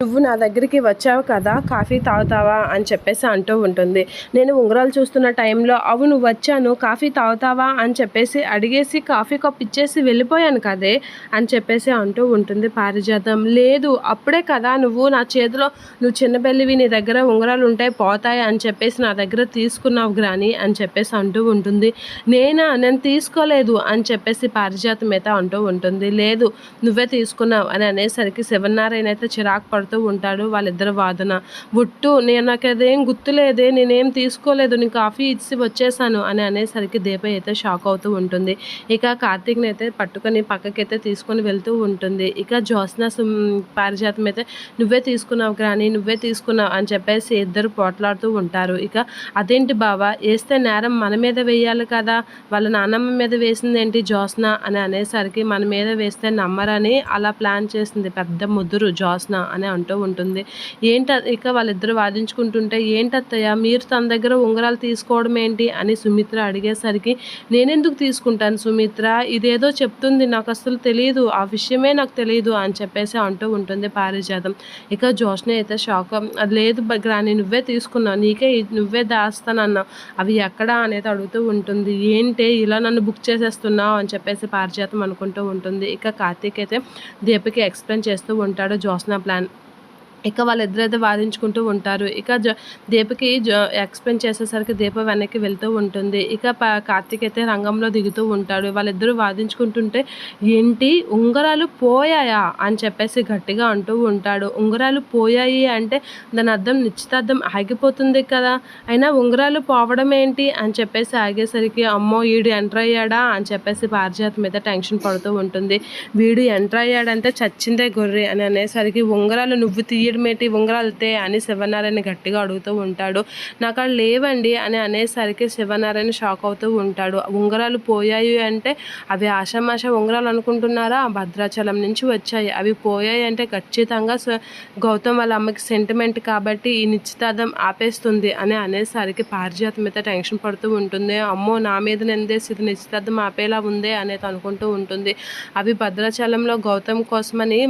నువ్వు నా దగ్గరికి వచ్చావు కదా కాఫీ తాగుతావా అని చెప్పేసి అంటూ ఉంటుంది. నేను ఉంగరాలు చూస్తున్న టైంలో అవును వచ్చాను కాఫీ తాగుతావా? అని చెప్పేసి అడిగేసి కాఫీ కప్ ఇచ్చేసి వెళ్ళిపోయాను కదే అని చెప్పేసి అంటూ ఉంటుంది పారిజాతం. లేదు అప్పుడే కదా నువ్వు నా చేతిలో నువ్వు చిన్నబెల్లివి నీ దగ్గర ఉంగరాలు ఉంటాయి పోతాయి? అని చెప్పేసి నా దగ్గర తీసుకున్నావు గ్రాని అని చెప్పేసి అంటూ ఉంటుంది. నేనా? నేను తీసుకోలేదు అని చెప్పేసి పారిజాతం అయితే అంటూ ఉంటుంది. లేదు నువ్వే తీసుకున్నావు అని అనేసరికి శివనారాయణ అయితే చిరాకు పడుతూ ఉంటాడు. వాళ్ళిద్దరు వాదన ఒట్టు నేను నాకు అదేం గుర్తులేదే నేనేం తీసుకోలేదు నేను కాఫీ ఇచ్చి వచ్చేసాను అని అనేసరికి దీప అయితే షాక్ అవుతూ ఉంటుంది. ఇక కార్తీక్ని అయితే పట్టుకొని పక్కకైతే తీసుకొని వెళ్తూ ఉంటుంది. ఇక జ్యోత్స్న సుమ్ పారిజాతం అయితే నువ్వే తీసుకున్నావు కానీ నువ్వే తీసుకున్నావు అని చెప్పేసి ఇద్దరు పోట్లాడుతూ ఉంటారు. ఇక అదేంటి బావా వేస్తే నేరం మన మీద వేయాలి కదా వాళ్ళ నానమ్మ మీద వేసింది ఏంటి జ్యోత్స్న అని అనేసరికి మన మీద వేస్తే నమ్మరని అలా ప్లాన్ చేసింది పెద్ద ముద్దురు జ్యోత్స్న అని అంటూ ఉంటుంది. ఏంట ఇక వాళ్ళిద్దరు వాదించుకుంటుంటే ఏంటత్తయ్య మీరు తన దగ్గర ఉంగరాలు తీసుకోవడం ఏంటి? అని సుమిత్ర అడిగేసరికి నేనెందుకు తీసుకుంటాను సుమిత్ర? ఇదేదో చెప్తుంది నాకు అసలు తెలియదు ఆ విషయమే నాకు తెలియదు అని చెప్పేసి అంటూ ఉంటుంది పారిజాతం. ఇక జోష్ని అయితే షాక్ అది లేదు గ్రాని నువ్వే తీసుకున్నావు నీకే నువ్వే దాస్తానన్నావు. అవి ఎక్కడా? అనేది అడుగుతూ ఉంటుంది. ఏంటి ఇలా నన్ను బుక్ చేసేస్తున్నావు? అని చెప్పేసి పారిజాతం అనుకుంటూ ఉంటుంది. ఇక కార్తీక్ అయితే దీపకి ఎక్స్ప్లెయిన్ చేస్తూ ఉంటాడు జోస్నా ప్లాన్ ఇక వాళ్ళిద్దరైతే వాదించుకుంటూ ఉంటారు. ఇక జ దీపకి జ ఎక్స్ప్లెయిన్ చేసేసరికి దీప వెనక్కి వెళ్తూ ఉంటుంది. ఇక ప కార్తీక్ అయితే రంగంలో దిగుతూ ఉంటాడు. వాళ్ళిద్దరూ వాదించుకుంటుంటే ఏంటి? ఉంగరాలు పోయాయా? అని చెప్పేసి గట్టిగా అంటూ ఉంటాడు. ఉంగరాలు పోయాయి అంటే దాని అర్థం నిశ్చితార్థం ఆగిపోతుంది కదా. అయినా ఉంగరాలు పోవడం ఏంటి? అని చెప్పేసి ఆగేసరికి అమ్మో వీడు ఎంటర్ అయ్యాడా? అని చెప్పేసి పారిజాత మీద టెన్షన్ పడుతూ ఉంటుంది. వీడు ఎంటర్ అయ్యాడంటే చచ్చిందే గొర్రె అని అనేసరికి ఉంగరాలు నువ్వు తీయ తీయడమేటి ఉంగరాలతే అని శివనారాయణ గట్టిగా అడుగుతూ ఉంటాడు. నాకు అక్కడ లేవండి అని అనేసరికి శివనారాయణ షాక్ అవుతూ ఉంటాడు. ఉంగరాలు పోయాయి అంటే అవి ఆషామాష ఉంగరాలు అనుకుంటున్నారా? భద్రాచలం నుంచి వచ్చాయి. అవి పోయాయి అంటే ఖచ్చితంగా గౌతమ్ వాళ్ళ అమ్మకి సెంటిమెంట్ కాబట్టి ఈ నిశ్చితార్థం ఆపేస్తుంది అని అనేసరికి పారిజాతం మీద టెన్షన్ పడుతూ ఉంటుంది. అమ్మో నా మీద నిందేసి ఇది నిశ్చితార్థం ఆపేలా ఉందే అనేది అనుకుంటూ ఉంటుంది. అవి భద్రాచలంలో గౌతమ్ కోసమని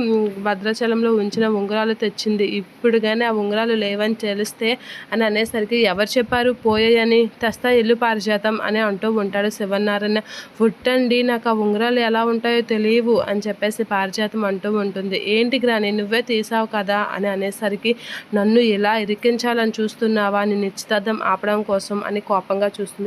భద్రాచలంలో ఉంచిన ఉంగరాలు తెచ్చి వచ్చింది ఇప్పుడు కానీ ఆ ఉంగరాలు లేవని తెలిస్తే అని అనేసరికి ఎవరు చెప్పారు? పోయాయని తెస్తా ఇల్లు పారిజాతం అని అంటూ ఉంటాడు శివనారాయణ. పుట్టండి నాకు ఆ ఉంగరాలు ఎలా ఉంటాయో తెలియవు అని చెప్పేసి పారిజాతం అంటూ ఉంటుంది. ఏంటి గ్రాని నువ్వే తీసావు కదా అని అనేసరికి నన్ను ఎలా ఇరికించాలని చూస్తున్నావా? అని నిశ్చితార్థం ఆపడం కోసం అని కోపంగా చూస్తుంది